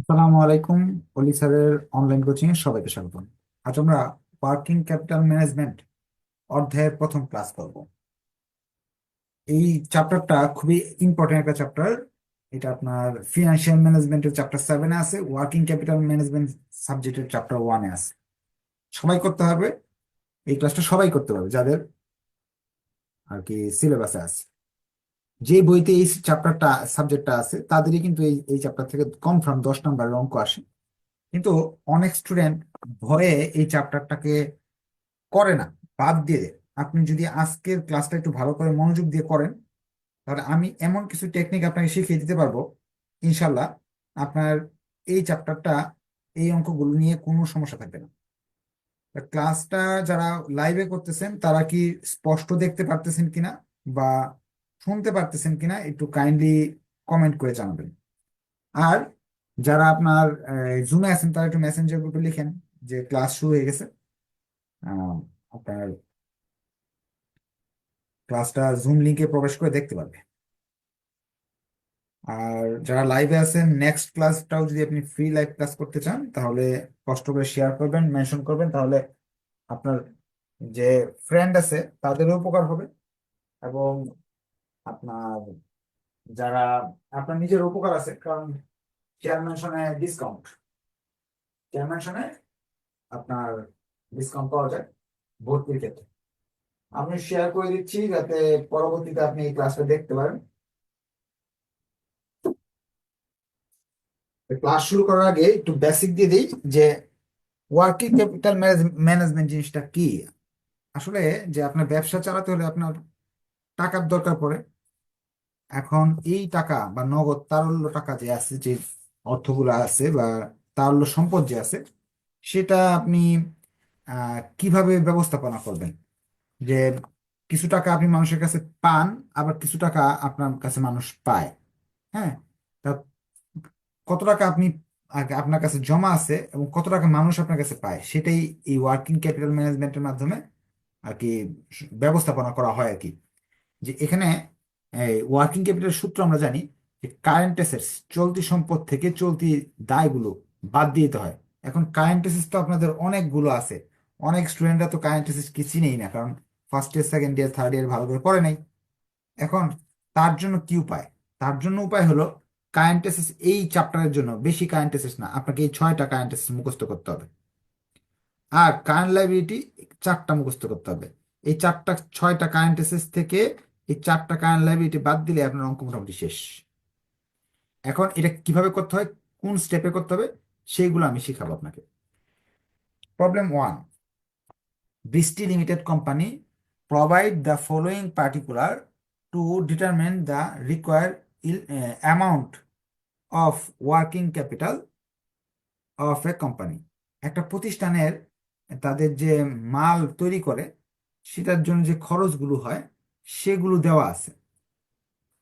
আসসালামু আলাইকুম অলি স্যারের অনলাইন কোচিং এ সবাইকে স্বাগত আজ আমরা ওয়ার্কিং ক্যাপিটাল ম্যানেজমেন্ট অধ্যায়ের প্রথম ক্লাস করব। এই চ্যাপ্টারটা খুবই ইম্পর্টেন্ট একটা চ্যাপ্টার এটা আপনার ফিনান্সিয়াল ম্যানেজমেন্টের চ্যাপ্টার সেভেনে আছে ওয়ার্কিং ক্যাপিটাল ম্যানেজমেন্ট সাবজেক্টের চ্যাপ্টার ওয়ানে আছে। সবাই করতে হবে, এই ক্লাসটা সবাই করতে পারবে যাদের আর কি সিলেবাসে আছে। যে বইতে এই চ্যাপ্টারটা সাবজেক্টটা আছে, তাদেরই কিন্তু এই এই চ্যাপ্টার থেকে কনফার্ম দশ নম্বরের অঙ্ক আসে। কিন্তু অনেক স্টুডেন্ট ভয়ে এই চ্যাপ্টারটাকে করে না, বাদ দিয়ে দেয়। আপনি যদি আজকের ক্লাসটা একটু ভালো করে মনোযোগ দিয়ে করেন, তাহলে আমি এমন কিছু টেকনিক আপনাকে শিখিয়ে দিতে পারব ইনশাল্লাহ আপনার এই চ্যাপ্টারটা এই অঙ্কগুলো নিয়ে কোনো সমস্যা থাকবে না। ক্লাসটা যারা লাইভে করতেছেন, তারা কি স্পষ্ট দেখতে পারতেছেন কিনা বা শুনতে পারতেছেন কিনা একটু কাইন্ডলি কমেন্ট করে জানাবেন। আর যারা আপনার জুমে আছেন, তারা একটু মেসেঞ্জার গ্রুপে লিখেন যে ক্লাস শুরু হয়ে গেছে। আপনার ক্লাসটা জুম লিংকে প্রবেশ করে দেখতে পারবে। আর যারা লাইভে আছেন নেক্সট ক্লাসটাও যদি আপনি ফ্রি লাইভ ক্লাস করতে চান, তাহলে কষ্ট করে শেয়ার করবেন মেনশন করবেন, তাহলে আপনার যে ফ্রেন্ড আছে, তাদেরও উপকার হবে। এবং আপনার যারা, আপনার নিজের উপকার আছে, কারণ শেয়ার মেনশনে ডিসকাউন্ট শেয়ার মেনশনে আপনার ডিসকাউন্ট পাওয়া যায় ভর্তির ক্ষেত্রে। আমি শেয়ার করে দিচ্ছি যাতে পরবর্তীতে আপনি এই ক্লাসটা দেখতে পারেন। ক্লাস শুরু করার আগে একটু বেসিক দিয়ে দিই যে ওয়ার্কিং ক্যাপিটাল ম্যানেজমেন্ট জিনিসটা কি? আসলে যে আপনার ব্যবসা চালাতে হলে আপনার টাকার দরকার পড়ে। এখন এই টাকা বা নগদ তারল্য টাকা যে আছে, যে অর্থগুলো আছে বা তারল্য সম্পদ যে আছে, সেটা আপনি কীভাবে ব্যবস্থাপনা করবেন? যে কিছু টাকা আপনি মানুষের কাছে পান, আবার কিছু টাকা আপনার কাছে মানুষ পায়। হ্যাঁ? তা কত টাকা আপনি আপনার কাছে জমা আছে এবং কত টাকা মানুষ আপনার কাছে পায়, সেটাই এই ওয়ার্কিং ক্যাপিটাল ম্যানেজমেন্টের মাধ্যমে আর কি ব্যবস্থাপনা করা হয় আর কি। যে এখানে ওয়ার্কিং ক্যাপিটাল সূত্র আমরা জানি যে কারেন্ট অ্যাসেটস চলতি সম্পদ থেকে চলতি দায়গুলো বাদ দিতে হয়। এখন কারেন্ট অ্যাসেটস তো আপনাদের অনেকগুলো আছে। অনেক স্টুডেন্টরা তো কারেন্ট অ্যাসেটস কি চিনেই না, কারণ first year second year third year ভালো করে পড়ে নাই। এখন তার জন্য কি উপায়? তার জন্য উপায় হলো কারেন্ট অ্যাসেটস এই চ্যাপ্টারের জন্য, বেশি কারেন্ট অ্যাসেটস না, আপনাকে এই ছয়টা কারেন্ট অ্যাসেটস মুখস্থ করতে হবে। আর কারেন্ট লাইবিলিটি চারটা মুখস্থ করতে হবে। এই চারটা, ছয়টা কারেন্ট অ্যাসেটস থেকে এই চারটা কারেন্ট লাইবিলিটি বাদ দিলে আপনার অঙ্ক মোটামুটি শেষ। এখন এটা কীভাবে করতে হয়, কোন স্টেপে করতে হবে, সেইগুলো আমি শিখাবো আপনাকে। Problem one Brishti limited company provide the following particular to determine the require amount of working capital of a company একটা প্রতিষ্ঠানের তাদের যে মাল তৈরি করে, সেটার জন্য যে খরচগুলো হয় সেগুলো দেওয়া আছে।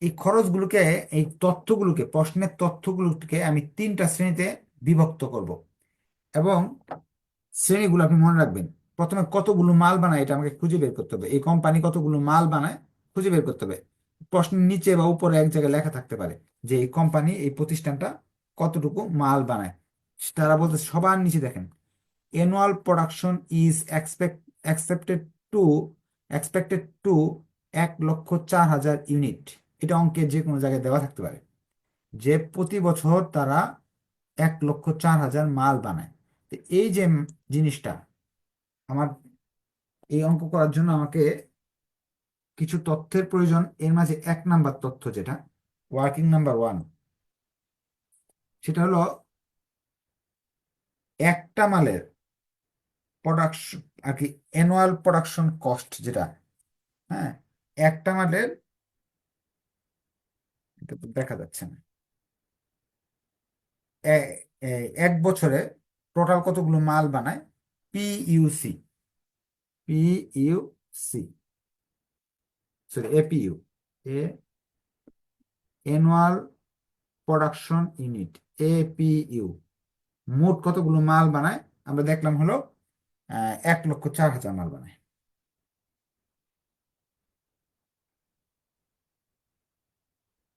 এই খরচগুলোকে, এই তথ্যগুলোকে, প্রশ্নের তথ্যগুলোকে আমি তিনটা শ্রেণীতে বিভক্ত করব এবং শ্রেণীগুলো আপনি মনে রাখবেন। প্রথমে কতগুলো মাল বানায় এটা আমাকে খুঁজে বের করতে হবে। এই কোম্পানি কতগুলো মাল বানায় খুঁজে বের করতে হবে। প্রশ্নের নিচে বা উপরে এক জায়গায় লেখা থাকতে পারে যে এই কোম্পানি, এই প্রতিষ্ঠানটা কতটুকু মাল বানায়। তারা বলতে সবার নিচে দেখেন annual production is expect accepted to expected to এক লক্ষ চার হাজার ইউনিট। এটা অঙ্কের যে কোনো জায়গায় দেওয়া থাকতে পারে। যে প্রতি বছর তারা এক লক্ষ চার হাজার মাল বানায়। তো এই যে জিনিসটা, আমার এই অঙ্ক করার জন্য আমাকে কিছু তথ্যের প্রয়োজন। এর মাঝে এক নাম্বার তথ্য যেটা ওয়ার্কিং নাম্বার ওয়ান সেটা হলো একটা মালের প্রোডাকশন আর কি অ্যানুয়াল প্রোডাকশন কস্ট যেটা হ্যাঁ? একটা মালের এটা তো দেখা যাচ্ছে না। এক বছরে টোটাল কতগুলো মাল বানায়? পিইউসি পিইউসি সরি এপিইউ এ, অ্যানুয়াল প্রোডাকশন ইউনিট এপিইউ মোট কতগুলো মাল বানায়? আমরা দেখলাম হলো এক লক্ষ চার হাজার মাল বানায়।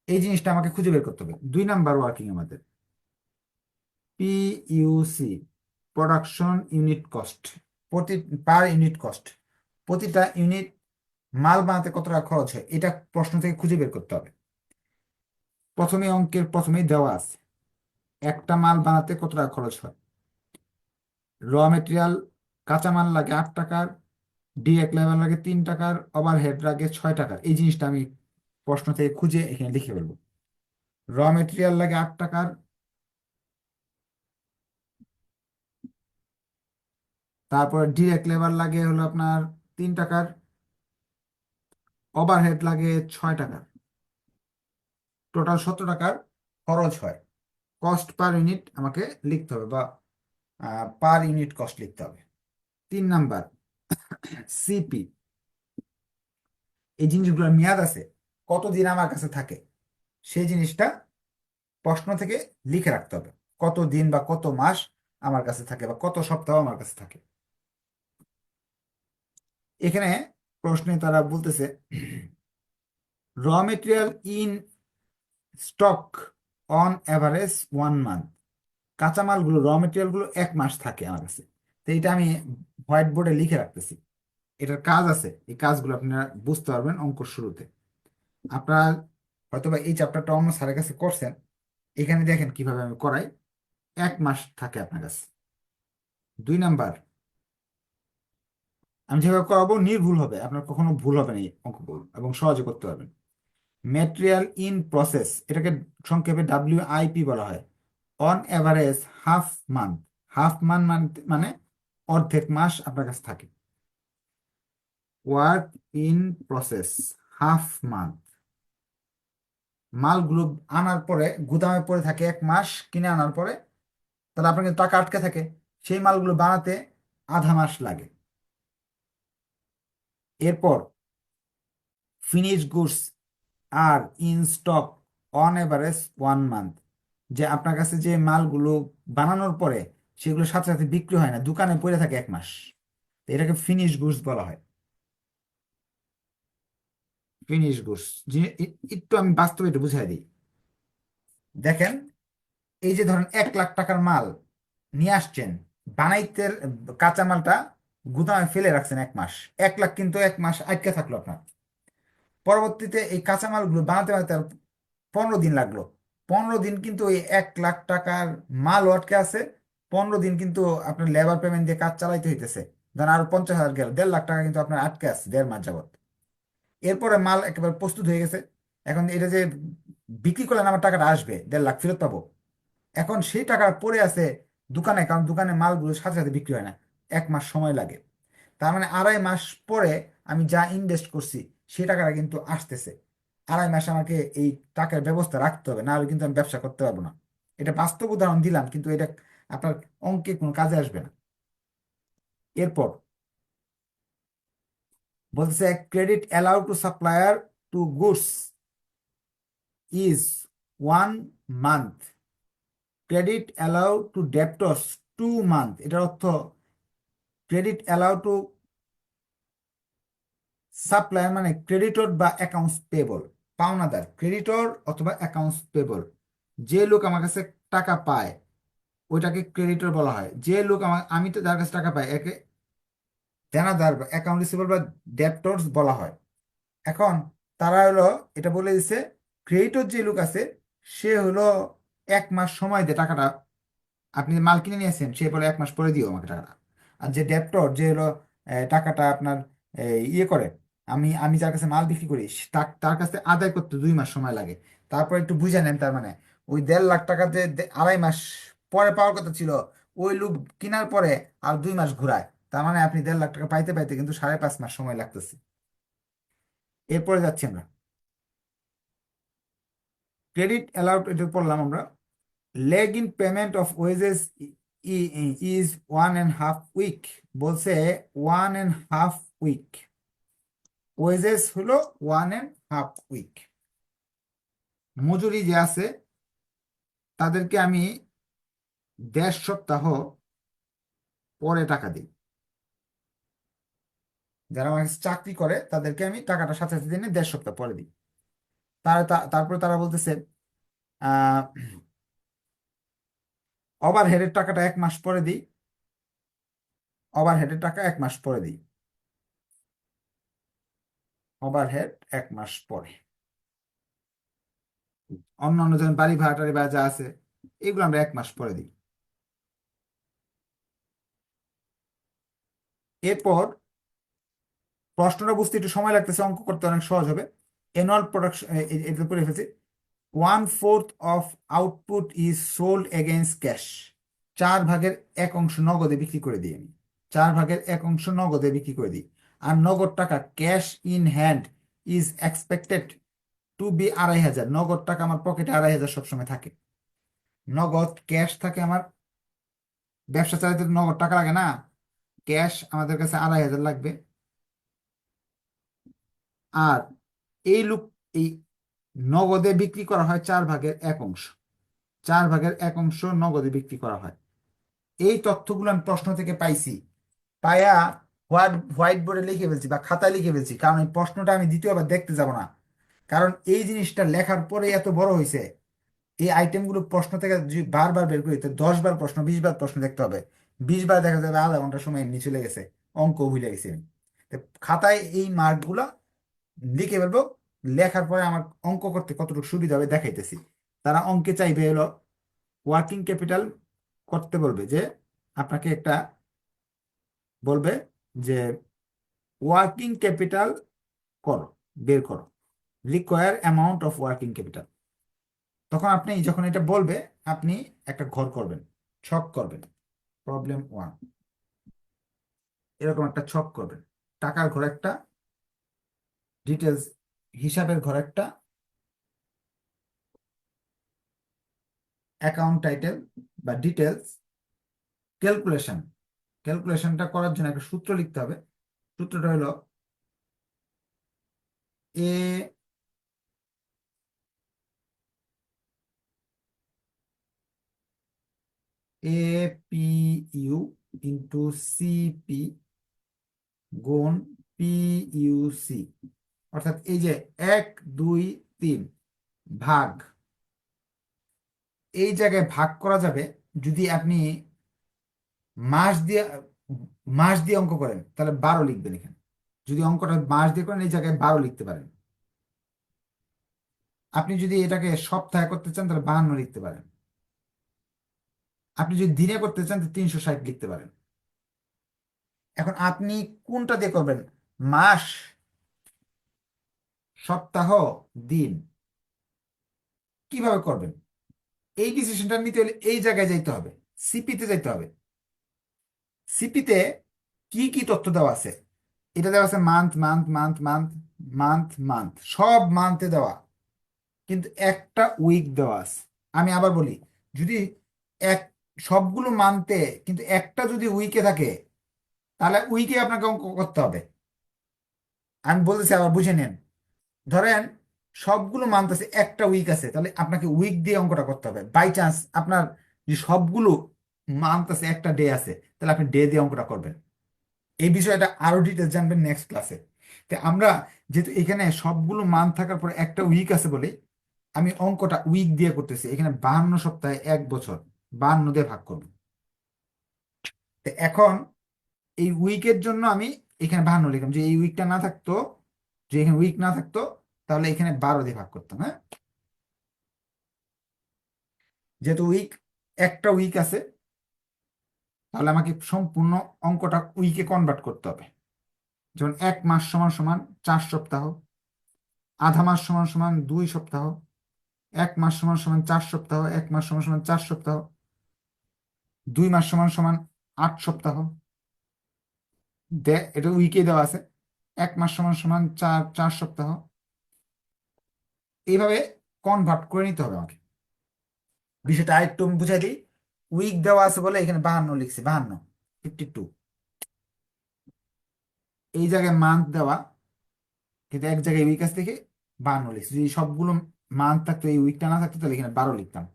এই জিনিসটা আমাকে খুঁজে বের করতে হবে। দুই নাম্বার ওয়ার্কিং আমাদের। পিইউসি প্রোডাকশন ইউনিট কস্ট প্রতি পার ইউনিট কস্ট প্রতিটা ইউনিট মাল বানাতে কত টাকা খরচ হয়, এটা প্রশ্ন থেকে খুঁজে বের করতে হবে। প্রথমে অঙ্কের প্রথমেই দেওয়া আছে, একটা মাল বানাতে কত টাকা খরচ হয়? র মেটেরিয়াল কাঁচামাল লাগে আট টাকার ডিরেক্ট লেবার লাগে তিন টাকার ওভারহেড লাগে ছয় টাকার, এই জিনিসটা আমি প্রশ্ন থেকে খুঁজে এখানে লিখে ফেলব। র মেটেরিয়াল লাগে আট টাকার। তারপর ডিরেক্ট লেবার লাগে হলো আপনার তিন টাকার। ওভারহেড লাগে ছয় টাকার। টোটাল সতেরো টাকার খরচ হয়। কস্ট পার ইউনিট আমাকে লিখতে হবে বা পার ইউনিট কস্ট লিখতে হবে। তিন নাম্বার সিপি এই জিনিসগুলোর মেয়াদ আছে। কতদিন আমার কাছে থাকে, সেই জিনিসটা প্রশ্ন থেকে লিখে রাখতে হবে। কত দিন বা কত মাস আমার কাছে থাকে বা কত সপ্তাহ আমার কাছে থাকে। এখানে প্রশ্নে তারা বলতেছে raw material in stock on average one month কাঁচামালগুলো raw মেটেরিয়ালগুলো এক মাস থাকে আমার কাছে। তো এটা আমি হোয়াইট বোর্ডে লিখে রাখতেছি। এটার কাজ আছে। এই কাজগুলো আপনারা বুঝতে পারবেন অঙ্কর শুরুতে। আপনার হয়তোবা এই চ্যাপ্টারটা অন্য স্যারের কাছে করছেন, এখানে দেখেন কীভাবে আমি করাই। এক মাস থাকে আপনার কাছে। দুই নাম্বার, আমি যেভাবে করাবো নির্ভুল হবে, আপনার কখনো ভুল হবে না এই অঙ্কগুলো, এবং সহজে করতে পারবেন। ম্যাটেরিয়াল ইন প্রসেস এটাকে সংক্ষেপে ডাব্লিউ আইপি বলা হয়। On average half month half month মানে অর্ধেক মাস আপনার কাছে থাকে। Work in process half month মালগুলো আনার পরে গুদামে পড়ে থাকে এক মাস, কিনে আনার পরে তাহলে আপনার কিন্তু টাকা আটকে থাকে। সেই মালগুলো বানাতে আধা মাস লাগে। এরপর finish goods are in stock on average one month যে আপনার কাছে যে মালগুলো বানানোর পরে সেগুলো সাথে সাথে বিক্রি হয় না, দোকানে পড়ে থাকে এক মাস। এটাকে ফিনিশ গুডস বলা হয়। ফিনিশ গুডস একটু আমি বাস্তবে একটু বুঝাই দিই। দেখেন, এই যে ধরেন এক লাখ টাকার মাল নিয়ে আসছেন বানাইতে কাঁচা মালটা গুদামে ফেলে রাখছেন এক মাস। এক লাখ কিন্তু এক মাস আটকে থাকল আপনার। পরবর্তীতে এই কাঁচামালগুলো বানাতে বানাতে পনেরো দিন লাগল। পনেরো দিন কিন্তু ওই এক লাখ টাকার মাল আটকে আছে। পনেরো দিন কিন্তু আপনার লেবার পেমেন্ট দিয়ে কাজ চালাইতে হইতেছে। ধরেন আরও পঞ্চাশ হাজার গেল, দেড় লাখ টাকা কিন্তু আপনার আটকে আছে দেড় মাস যাবত এরপরে মাল একেবারে প্রস্তুত হয়ে গেছে। এখন এটা যে বিক্রি করলে আমার টাকাটা আসবে, দেড় লাখ ফেরত পাবো। এখন সেই টাকা পড়ে আছে দোকানে, কারণ দোকানে মালগুলো সাথে সাথে বিক্রি হয় না। এক মাস সময় লাগে। তার মানে আড়াই মাস পরে আমি যা ইনভেস্ট করছি সেই টাকাটা কিন্তু আসতেছে। আড়াই মাস আমাকে এই টাকার ব্যবস্থা রাখতে হবে নাহলে কিন্তু আমি ব্যবসা করতে পারব না। এটা বাস্তব উদাহরণ দিলাম, কিন্তু এটা আপনার অঙ্কে কোনো কাজে আসবে না। এরপর বলতেছে credit allow to supplier to goods is one month credit allow to debtors two month এটার অর্থ ক্রেডিট অ্যালাউ টু সাপ্লায়ার মানে ক্রেডিটর বা অ্যাকাউন্টস পেবল পাওনাদার ক্রেডিটর অথবা অ্যাকাউন্টস পেবল যে লোক আমার কাছে টাকা পায়, ওইটাকে ক্রেডিটর বলা হয়। যে লোক আমার, আমি তো যার কাছে টাকা পাই, একে দেনাদার বা অ্যাকাউন্ট রিসিভেবল বা ডেপ্টর্স বলা হয়। এখন তারা হলো, এটা বলে দিছে ক্রেডিটর যে লোক আছে, সে হলো এক মাস সময় দিয়ে টাকাটা আপনি মাল কিনে নিয়েছেন, সে বলে এক মাস পরে দিও আমাকে টাকাটা। আর যে ডেপ্টর যে হলো টাকাটা আপনার ইয়ে করে, আমি আমি যার কাছে মাল বিক্রি করি তার কাছে আদায় করতে দুই মাস সময় লাগে। তারপর একটু বুঝে নেন তার মানে ওই দেড় লাখ টাকা যে আড়াই মাস পরে পাওয়ার কথা ছিল, ওই লোক কেনার পরে আর দুই মাস ঘুরায়। তার মানে আপনি দেড় লাখ টাকা পাইতে পাইতে কিন্তু সাড়ে পাঁচ মাস সময় লাগতেছে। এরপরে যাচ্ছি আমরা। ক্রেডিট অ্যালাউড এটা পড়লাম আমরা। Lag in payment of wages is one and half week বলছে one and half week wages হলো ওয়ান অ্যান্ড হাফ উইক মজুরি যে আছে, তাদেরকে আমি দেড় সপ্তাহ পরে টাকা দিই। যারা আমার কাছে চাকরি করে, তাদেরকে আমি টাকাটা সাথে সাথে দিনে দেড় সপ্তাহ পরে দিই। তার তারপরে তারা বলতেছে, আহ ওভারহেডের টাকাটা এক মাস পরে দিই। ওভারহেডের টাকা এক মাস পরে দিই। ওভারহেড এক মাস পরে। অন্য অন্য যেমন বাড়ি ভাড়া যা আছে, এগুলো আমরা এক মাস পরে দিই। এরপর প্রশ্নটা বুঝতে একটু সময় লাগতেছে, অঙ্ক করতে অনেক সহজ হবে। অ্যানুয়াল প্রোডাকশন এটা পড়ে ফেলছি। One fourth of output is sold against cash চার ভাগের এক অংশ নগদে বিক্রি করে দিই আমি। চার ভাগের এক অংশ নগদে বিক্রি করে দিই। আর নগদ টাকা cash in hand is expected to be আড়াই হাজার। নগদ টাকা আমার পকেটে আড়াই হাজার সবসময় থাকে। নগদ ক্যাশ থাকে আমার। ব্যবসা চালাতে নগদ টাকা লাগে না। ক্যাশ আমাদের কাছে আড়াই হাজার লাগবে। আর এই লুক এই নগদে বিক্রি করা হয় চার ভাগের এক অংশ। চার ভাগের এক অংশ নগদে বিক্রি করা হয়। এই তথ্যগুলো আমি প্রশ্ন থেকে পাইছি। পায়া হোয়াইট হোয়াইট বোর্ডে লিখে ফেলছি বা খাতায় লিখে ফেলছি। কারণ এই প্রশ্নটা আমি দ্বিতীয়বার দেখতে যাব না। কারণ এই জিনিসটা লেখার পরে এত বড় হয়েছে এই আইটেমগুলো প্রশ্ন থেকে যদি বারবার বের করি, তো দশ বার প্রশ্ন বিশ বার প্রশ্ন দেখতে হবে। বিশ বার দেখা যাবে আধা ঘণ্টা সময় এমনি চলে গেছে, অঙ্ক ভুলে গেছি খাতায় এই মার্কগুলা লিখে ফেলব। লেখার পরে আমার অঙ্ক করতে কতটুকু সুবিধা হবে দেখাইতেছি। তারা অঙ্কে চাইবে হলো ওয়ার্কিং ক্যাপিটাল করতে বলবে যে, আপনাকে একটা বলবে যে ওয়ার্কিং ক্যাপিটাল করো, বের করো। Require amount of working capital তখন আপনি যখন এটা বলবে, আপনি একটা ঘর করবেন, ছক করবেন। প্রবলেম ওয়ান এরকম একটা ছক করবেন। টাকার ঘর একটা ডিটেলস হিসাবের ঘর একটা অ্যাকাউন্ট টাইটেল বা ডিটেলস ক্যালকুলেশন ক্যালকুলেশনটা করার জন্য একটা সূত্র লিখতে হবে। সূত্রটা হলো A A P U into C P গুণ পি ইউ সি অর্থাৎ এই যে এক, দুই, তিন, ভাগ। এই জায়গায় ভাগ করা যাবে যদি আপনি মাস দিয়ে মাস দিয়ে অঙ্ক করেন, তাহলে বারো লিখবেন এখানে। যদি অঙ্কটা মাস দিয়ে করেন, এই জায়গায় বারো লিখতে পারেন। আপনি যদি এটাকে সপ্তাহে করতে চান, তাহলে বাহান্ন লিখতে পারেন। আপনি যদি দিনে করতে চান, তাহলে তিনশো ষাট লিখতে পারেন। এখন আপনি কোনটা দিয়ে করবেন? মাস সপ্তাহ, দিন। কীভাবে করবেন? এই ডিসিশনটা নিতে হলে এই জায়গায় যাইতে হবে সিপিতে যাইতে হবে। সিপিতে কি কি তথ্য দেওয়া আছে? এটা দেওয়া আছে month month month month month month সব মান্থে দেওয়া। কিন্তু একটা উইক দেওয়া আছে। আমি আবার বলি, যদি এক, সবগুলো মান্থে কিন্তু একটা যদি উইকে থাকে, তাহলে উইকে আপনাকে করতে হবে। আমি বলতেছি, আবার বুঝে নেন। ধরেন সবগুলো মান্থ আছে, একটা উইক আছে, তাহলে আপনাকে উইক দিয়ে অঙ্কটা করতে হবে। বাই চান্স আপনার যে সবগুলো মান্থ আছে, একটা ডে আছে, তাহলে আপনি ডে দিয়ে অঙ্কটা করবেন। এই বিষয়টা আরও ডিটেলস জানবেন নেক্সট ক্লাসে তো আমরা যেহেতু এখানে সবগুলো মান্থ থাকার পর একটা উইক আছে বলে, আমি অঙ্কটা উইক দিয়ে করতেছি। এখানে বাহান্ন সপ্তাহে এক বছর, বাহান্ন দিয়ে ভাগ করব। তো এখন এই উইকের জন্য আমি এখানে বাহান্ন লিখলাম। যে এই উইকটা না থাকতো, যে এখানে উইক না থাকতো তাহলে এখানে বারো দিয়ে ভাগ করতাম হ্যাঁ? যেহেতু উইক একটা উইক আছে, তাহলে আমাকে সম্পূর্ণ অঙ্কটা উইকে কনভার্ট করতে হবে। যেমন এক মাস সমান সমান চার সপ্তাহ, আধা মাস সমান সমান দুই সপ্তাহ, এক মাস সমান সমান চার সপ্তাহ, এক মাস সমান সমান চার সপ্তাহ, দুই মাস সমান সমান আট সপ্তাহ এটা উইকে দেওয়া আছে, এক মাস সমান সমান চার চার সপ্তাহ এইভাবে কনভার্ট করে নিতে হবে আমাকে। বিষয়টা আরেকটু আমি বুঝাই দিই। উইক দেওয়া আছে বলে এখানে বাহান্ন লিখছি, বাহান্ন ফিফটি টু এই জায়গায় মান্থ দেওয়া, কিন্তু এক জায়গায় উইক আছে থেকে বাহান্ন লিখছি। যদি সবগুলো মান্থ থাকতো, এই উইকটা না থাকতো, তাহলে এখানে বারো লিখতাম।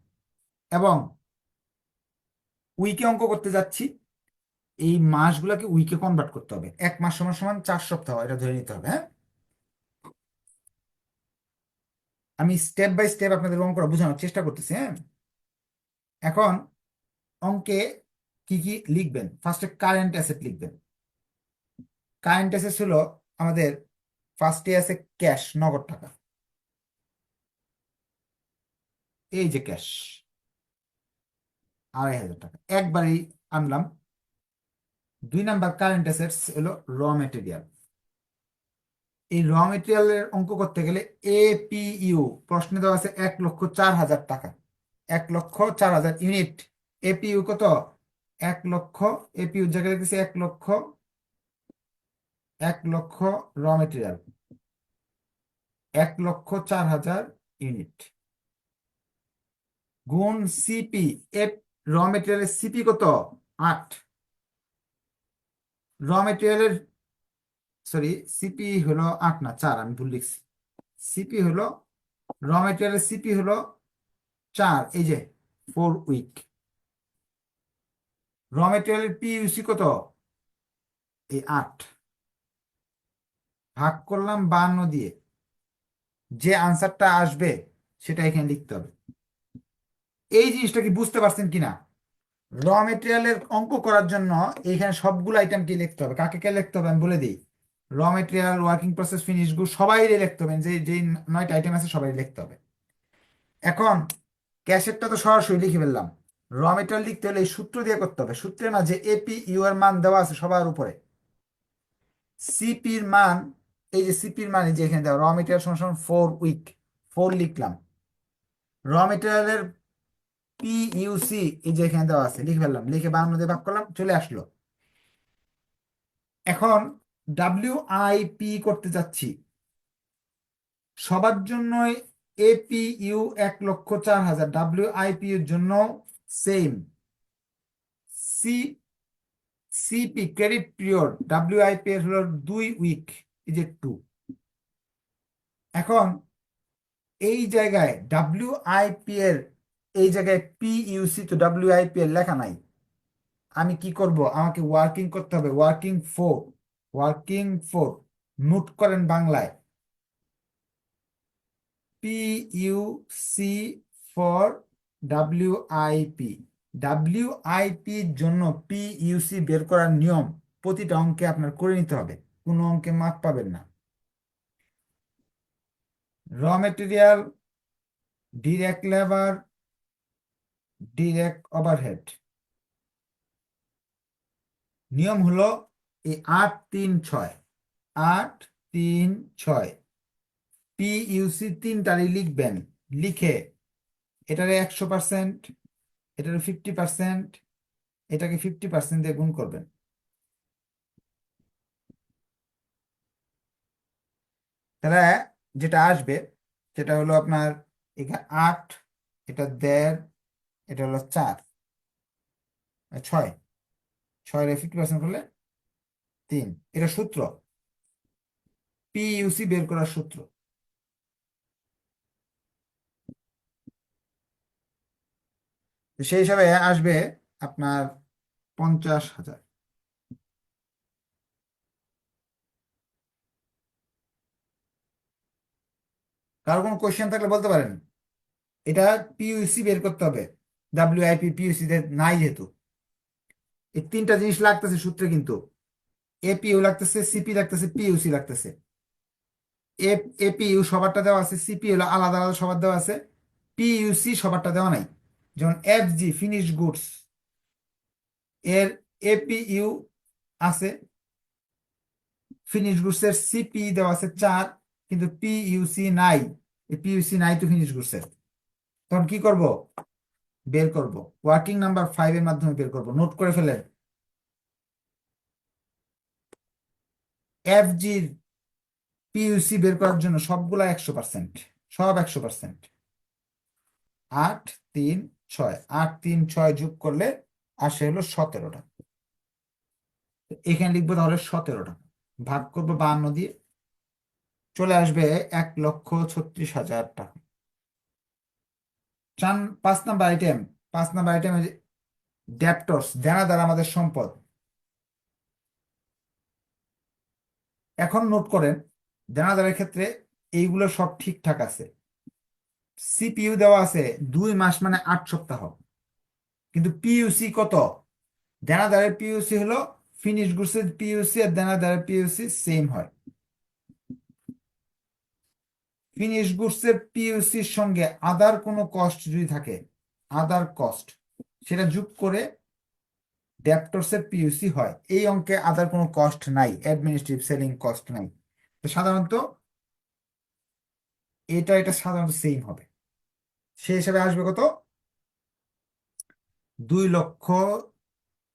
এবং উইকে অঙ্ক করতে যাচ্ছি, এই মাসগুলোকে উইকে কনভার্ট করতে হবে। এক মাস সমান সমান চার সপ্তাহ, এটা ধরে নিতে হবে হ্যাঁ? আমি স্টেপ বাই স্টেপ আপনাদের অঙ্কটা বোঝানোর চেষ্টা করতেছি হ্যাঁ? এখন অঙ্কে কি কি লিখবেন? ফার্স্টে কারেন্ট অ্যাসেট লিখবেন। কারেন্ট অ্যাসেট হলো আমাদের ফার্স্টে আছে ক্যাশ নগদ টাকা। এই যে ক্যাশ আড়াই হাজার টাকা। একবারই আনলাম। দুই নাম্বার কারেন্ট অ্যাসেটস হলো র মেটেরিয়াল এই র মেটেরিয়ালের অঙ্ক করতে গেলে এপিইউ প্রশ্নে দেওয়া আছে এক লক্ষ চার হাজার টাকা। এক লক্ষ চার হাজার ইউনিট এপিইউ কত? এক লক্ষ এপিইউ জায়গায় লিখেছি এক লক্ষ এক লক্ষ র মেটেরিয়াল এক লক্ষ চার হাজার ইউনিট গুণ সিপি এফ র মেটেরিয়ালের সিপি কত? আট। র মেটেরিয়ালের সরি সিপি হলো আট না চার, আমি ভুল লিখছি। সিপি হলো র মেটেরিয়ালের সিপি হলো চার, এই যে ফোর উইক র মেটেরিয়ালের পিইউসি কত? এই আট। ভাগ করলাম বান্ন দিয়ে। যে আনসারটা আসবে, সেটা এখানে লিখতে হবে। এই জিনিসটা কি বুঝতে পারছেন কিনা? র মেটেরিয়ালের অঙ্ক করার জন্য এইখানে সবগুলো আইটেম কি লিখতে হবে? কাকে কে লিখতে হবে? আমি বলে দিই। Raw material working process finish good সবাই লিখতে হবে। যে যে নয়টা আইটেম আছে সবাই লিখতে হবে। এখন ক্যাশেরটা তো সরাসরি লিখে ফেললাম। র মেটেরিয়াল লিখতে হলে এই সূত্র দিয়ে করতে হবে। সূত্রের মাঝে এপি ইউ এর মান দেওয়া আছে সবার উপরে। সিপির মান, এই যে সিপির মান এই যে এখানে দেওয়া র মেটেরিয়াল সমান ফোর উইক ফোর লিখলাম। র মেটেরিয়ালের পিইউসি এই যে এখানে দেওয়া আছে, লিখে ফেললাম। লিখে দিয়ে ভাগ করলাম, চলে আসলো। এখন ডাব্লিউ আই পি করতে যাচ্ছি। সবার জন্যই এপিইউ এক লক্ষ চার হাজার। ডাব্লিউ এর জন্য same C CP credit period W IP হলো দুই উইক ইজ যে টু এখন এই জায়গায় ডাব্লিউ আইপি এর, এই জায়গায় পিইউসি তো ডাব্লিউ আইপি এর লেখা নাই। আমি কি করব? আমাকে ওয়ার্কিং করতে হবে। Working four working four, note করেন বাংলায়। PUC for W IP W আইপির জন্য পি পিইউসি বের করার নিয়ম প্রতিটা অঙ্কে আপনার করে নিতে হবে। কোনো অঙ্কে মার্ক পাবেন না। Raw material, direct labour, direct overhead. নিয়ম হলো এই আট তিন ছয়, আট তিন ছয় পিইউসি তিনটারই লিখবেন, লিখে এটারে একশো পার্সেন্ট এটারে ফিফটি পার্সেন্ট এটাকে ফিফটি পার্সেন্ট দিয়ে গুণ করবেন। তাহলে যেটা আসবে, সেটা হলো আপনার এখানে আট, এটা দেড়, এটা হলো চার, ছয় ছয় ফিফটি পার্সেন্ট করলে তিন, এটা সূত্র। পিইউসি বের করার সূত্র। সেই হিসাবে আসবে আপনার পঞ্চাশ হাজার। কারও কোনো কোয়েশ্চেন থাকলে বলতে পারেন। এটা পিইউসি বের করতে হবে। ডাব্লিউআইপি পিইউসি নাই যেহেতু। এই তিনটা জিনিস লাগতেছে সূত্রে কিন্তু। এপিইউ লাগতেছে সিপি লাগতেছে পিইউসি লাগতেছে। এপিইউ সবারটা দেওয়া আছে সিপি হলো আলাদা আলাদা সবার দেওয়া আছে। পিইউসি সবারটা দেওয়া নাই। যেমন এফজি ফিনিশ গুডস এর এপিইউ আছে। ফিনিশ গুডস এর সিপি দেওয়া আছে চার, কিন্তু পিইউসি নাই। পিইউসি নাই তো ফিনিশ গুডস এর। তখন কি করব? বের করব। ওয়ার্কিং নাম্বার ফাইভ এর মাধ্যমে বের করব। নোট করে ফেলেন। এফজির পিইউসি বের করার জন্য সবগুলা একশো পার্সেন্ট সব একশো পার্সেন্ট আট, তিন, ছয়। আট, তিন, ছয় যোগ করলে আসে হলো সতেরোটা। এখানে লিখব তাহলে সতেরোটা। ভাগ করব বাহান্ন দিয়ে। চলে আসবে এক লক্ষ ছত্রিশ হাজার টাকা। চান পাঁচ নাম্বার আইটেম পাঁচ নাম্বার আইটেম ডেপ্টর্স দেনাদার আমাদের সম্পদ। এখন নোট করেন, দেনাদারের ক্ষেত্রে এইগুলো সব ঠিকঠাক আছে। সিপিইউ দেওয়া আছে দুই মাস মানে আট সপ্তাহ। কিন্তু পিইউসি কত? দেনাদারের পিইউসি হলো ফিনিশ গুডসের পিইউসি আর দেনাদারের পিইউসি সেম হয়। ফিনিশ গুডসের পিইউসির সঙ্গে আদার কোনো কস্ট যদি থাকে আদার কস্ট সেটা যোগ করে ডেপ্টরসের পিইউসি হয়। এই অঙ্কে আদার কোনো কস্ট নাই অ্যাডমিনিস্ট্রেটিভ সেলিং কস্ট নাই। তো সাধারণত এটা এটা সাধারণত সেম হবে। সেই হিসাবে আসবে কত? দুই লক্ষ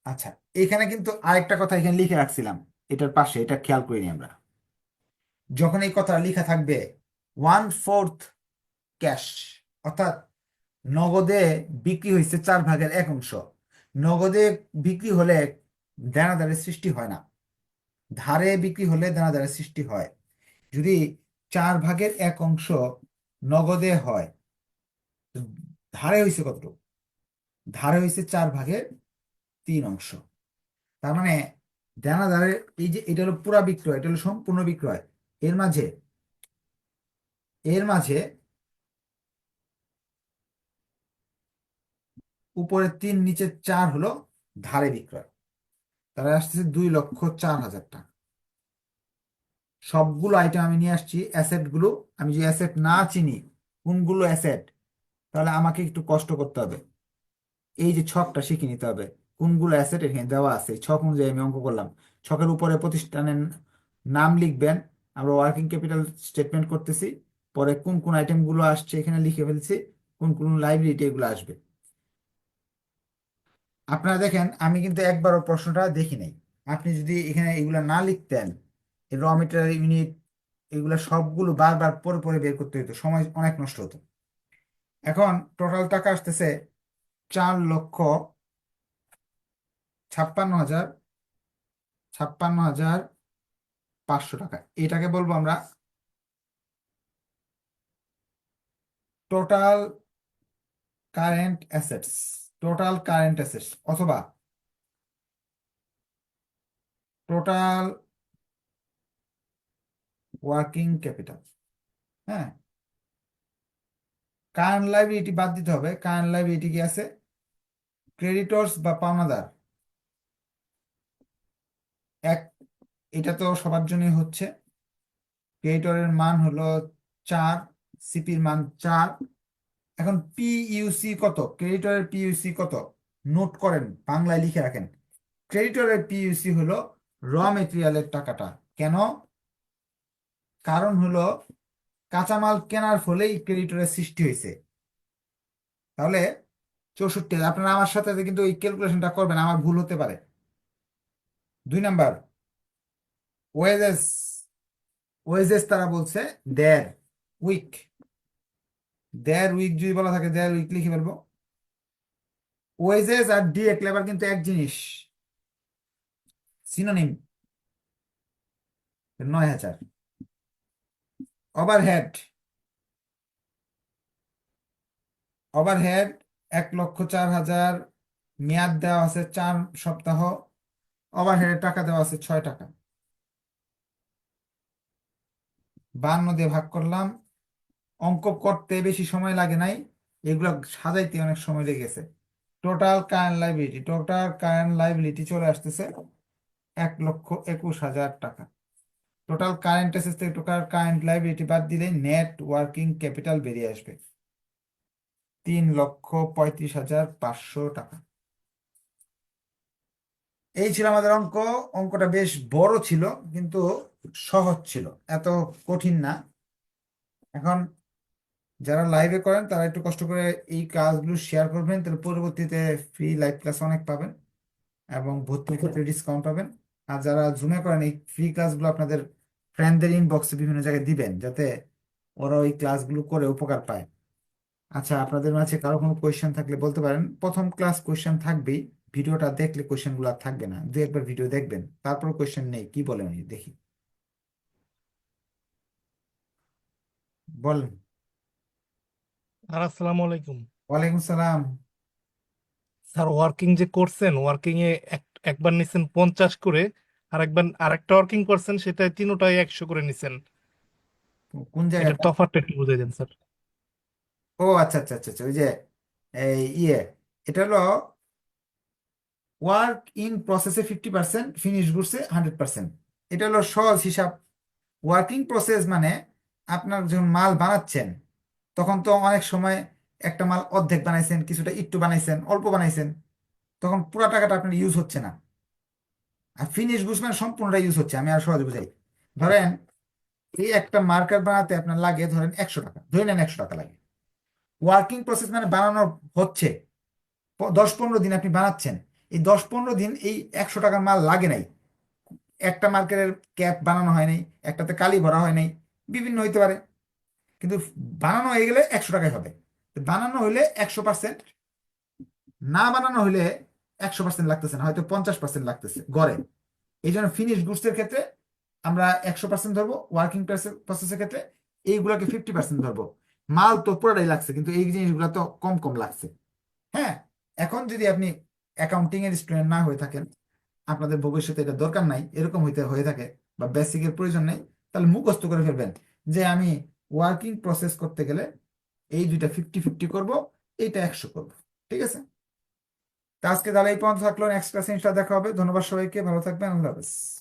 আচ্ছা এখানে কিন্তু আরেকটা কথা এখানে লিখে রাখছিলাম। এটার পাশে, এটা খেয়াল করিনি আমরা। যখন এই কথা লেখা থাকবে ওয়ান ফোর্থ ক্যাশ অর্থাৎ নগদে বিক্রি হয়েছে চার ভাগের এক অংশ। নগদে বিক্রি হলে দেনাদারের সৃষ্টি হয় না। ধারে বিক্রি হলে দেনাদারের সৃষ্টি হয়। যদি চার ভাগের এক অংশ নগদে হয় ধারে হয়েছে কতটুকু ধারে হয়েছে চার ভাগের তিন অংশ। তার মানে দেনাদারের এই যে এটা হলো পুরা বিক্রয়, এটা হলো সম্পূর্ণ বিক্রয়। এর মাঝে এর মাঝে উপরে তিন নিচে চার হলো ধারে বিক্রয়। তাহলে আসতেছে দুই লক্ষ চার হাজার টাকা। সবগুলো আইটেম আমি নিয়ে আসছি অ্যাসেটগুলো। আমি যে অ্যাসেট না চিনি, কোনগুলো অ্যাসেট তাহলে আমাকে একটু কষ্ট করতে হবে। এই যে ছকটা শিখে নিতে হবে, কোনগুলো অ্যাসেট এখানে দেওয়া আছে? ছক অনুযায়ী আমি অঙ্ক করলাম। ছকের উপরে প্রতিষ্ঠানের নাম লিখবেন। আমরা ওয়ার্কিং ক্যাপিটাল স্টেটমেন্ট করতেছি। পরে কোন কোন আইটেমগুলো আসছে এখানে লিখে ফেলছি। কোন কোন লাইব্রেরিতে এগুলো আসবে। আপনারা দেখেন, আমি কিন্তু একবারও প্রশ্নটা দেখি নাই। আপনি যদি এখানে এগুলা না লিখতেন র মেটেরিয়াল ইউনিট এগুলা সবগুলো বারবার পরে পরে বের করতে হতো সময় অনেক নষ্ট হতো। এখন টোটাল টাকা আসতেছে চার লক্ষ ছাপ্পান্ন হাজার ছাপ্পান্ন হাজার পাঁচশো টাকা। এটাকে বলব আমরা total current assets total current assets অথবা টোটাল ওয়ার্কিং ক্যাপিটাল হ্যাঁ? কারেন্ট লাইবিলিটি বাদ দিতে হবে। কারেন্ট লাইবিলিটি কি আছে? ক্রেডিটর্স বা পাওনাদার। এক, এটা তো সবার জন্যই হচ্ছে। ক্রেডিটরের মান হলো চার সিপির মান চার। এখন পিইউসি কত? ক্রেডিটরের পিইউসি কত? নোট করেন, বাংলায় লিখে রাখেন। ক্রেডিটরের পিইউসি হলো র মেটেরিয়ালের টাকাটা। কেন? কারণ হলো কাঁচামাল কেনার ফলেই ক্রেডিটরের সৃষ্টি হয়েছে। তাহলে চৌষট্টি আপনারা আমার সাথে কিন্তু এই ক্যালকুলেশনটা করবেন, আমার ভুল হতে পারে। দুই নাম্বার, ওয়েজেস ওয়েজেস তারা বলছে দেড়, উইক। দেড় উইক যদি বলা থাকে দেড় উইক লিখে ফেলব। ওয়েজেস আর ডিরেক্ট লেবার কিন্তু এক জিনিস। সিনোনিম নয় হাজার। ওভারহেড ওভারহেড এক লক্ষ চার হাজার। মেয়াদ দেওয়া আছে চার সপ্তাহ। ওভারহেডের টাকা দেওয়া আছে ছয় টাকা। বান্ন দিয়ে ভাগ করলাম অঙ্ক করতে বেশি সময় লাগে নাই। এগুলো সাজাইতে অনেক সময় লেগেছে total current liability total current liability চলে আসতেছে এক লক্ষ একুশ হাজার টাকা। টোটাল কারেন্ট অ্যাসেট থেকে টোটাল কারেন্ট লাইবিলিটি বাদ দিলে নেট ওয়ার্কিং ক্যাপিটাল বেরিয়ে আসবে। তিন লক্ষ পঁয়ত্রিশ হাজার পাঁচশো টাকা। এই ছিল আমাদের অঙ্ক। অঙ্কটা বেশ বড় ছিল, কিন্তু সহজ ছিল। এত কঠিন না। এখন যারা লাইভে করেন তারা একটু কষ্ট করে এই কাজগুলো শেয়ার করবেন তাহলে পরবর্তীতে ফ্রি লাইভ ক্লাস অনেক পাবেন এবং ভর্তির ক্ষেত্রে ডিসকাউন্ট পাবেন। আর যারা জুমে করেন এই ফ্রি ক্লাসগুলো আপনাদের ফ্রেন্ডদের ইনবক্সে বিভিন্ন জায়গায় দিবেন যাতে ওরা ওই ক্লাসগুলো করে উপকার পায়। আচ্ছা আপনাদের মাঝে কারও কোনো কোয়েশ্চেন থাকলে বলতে পারেন। প্রথম ক্লাস কোয়েশ্চেন থাকবেই ভিডিওটা দেখলে কোয়েশ্চেনগুলো আর থাকবে না। দু একবার ভিডিও দেখবেন তারপর কোয়েশ্চেন নেই কি বলেন? দেখি। বলেন। স্যার আসসালামু আলাইকুম। ওয়ালাইকুম সালাম। স্যার ওয়ার্কিং যে করছেন ওয়ার্কিং এ এক- একবার নিছেন পঞ্চাশ করে আর একবার আরেকটা ওয়ার্কিং করছেন সেটা তিনোটাই একশো করে নিছেন। কোন এটার জায়গাটা? তফাৎটা একটু বুঝাই দেন স্যার। ও আচ্ছা আচ্ছা আচ্ছা আচ্ছা ওই যে এই ইয়ে এটা হলো ওয়ার্ক ইন প্রসেসে ফিফটি পার্সেন্ট ফিনিশ গুডসে হান্ড্রেড পার্সেন্ট এটা হলো সহজ হিসাব। ওয়ার্কিং প্রসেস মানে আপনার যখন মাল বানাচ্ছেন তখন তো অনেক সময় একটা মাল অর্ধেক বানাইছেন, কিছুটা একটু বানাইছেন, অল্প বানাইছেন, তখন পুরো টাকাটা আপনার ইউজ হচ্ছে না। আর ফিনিশ গুডস মানে সম্পূর্ণটা ইউজ হচ্ছে, আমি আর সহজে বুঝাই। ধরেন এই একটা মার্কার বানাতে আপনার লাগে ধরেন একশো টাকা, ধরে নেন একশো টাকা লাগে। ওয়ার্কিং প্রসেস মানে বানানো হচ্ছে দশ পনেরো দিন আপনি বানাচ্ছেন, এই দশ পনেরো দিন এই একশো টাকার মাল লাগে নাই। একটা মার্কেটের ক্যাপ বানানো হয় নাই, একটাতে কালি ভরা হয় নাই, বিভিন্ন হইতে পারে। কিন্তু বানানো হয়ে গেলে একশো টাকাই হবে। বানানো হইলে একশো পার্সেন্ট না বানানো হইলে একশো পার্সেন্ট লাগতেছে না, হয়তো পঞ্চাশ পার্সেন্ট লাগতেছে গড়ে। এই জন্য ফিনিশ গুডসের ক্ষেত্রে আমরা একশো পার্সেন্ট ধরবো ওয়ার্কিং প্রসেসের ক্ষেত্রে এইগুলোকে ফিফটি পার্সেন্ট ধরবো। মাল তো পুরোটাই লাগছে, কিন্তু এই জিনিসগুলো তো কম কম লাগছে। হ্যাঁ এখন যদি আপনি অ্যাকাউন্টিং এর স্টুডেন্ট না হয়ে থাকেন, আপনাদের ভবিষ্যতে এটা দরকার নাই, এরকম হইতে হয়ে থাকে বা বেসিকের প্রয়োজন নেই, তাহলে মুখস্থ করে ফেলবেন যে আমি ওয়ার্কিং প্রসেস করতে গেলে এই দুইটা ফিফটি ফিফটি করব, এইটা একশো করব, ঠিক আছে? তা আজকে তাহলে এই পর্যন্ত থাকল। নেক্সট ক্লাসে দেখা হবে। ধন্যবাদ সবাইকে। ভালো থাকবেন। আল্লাহ হাফেজ।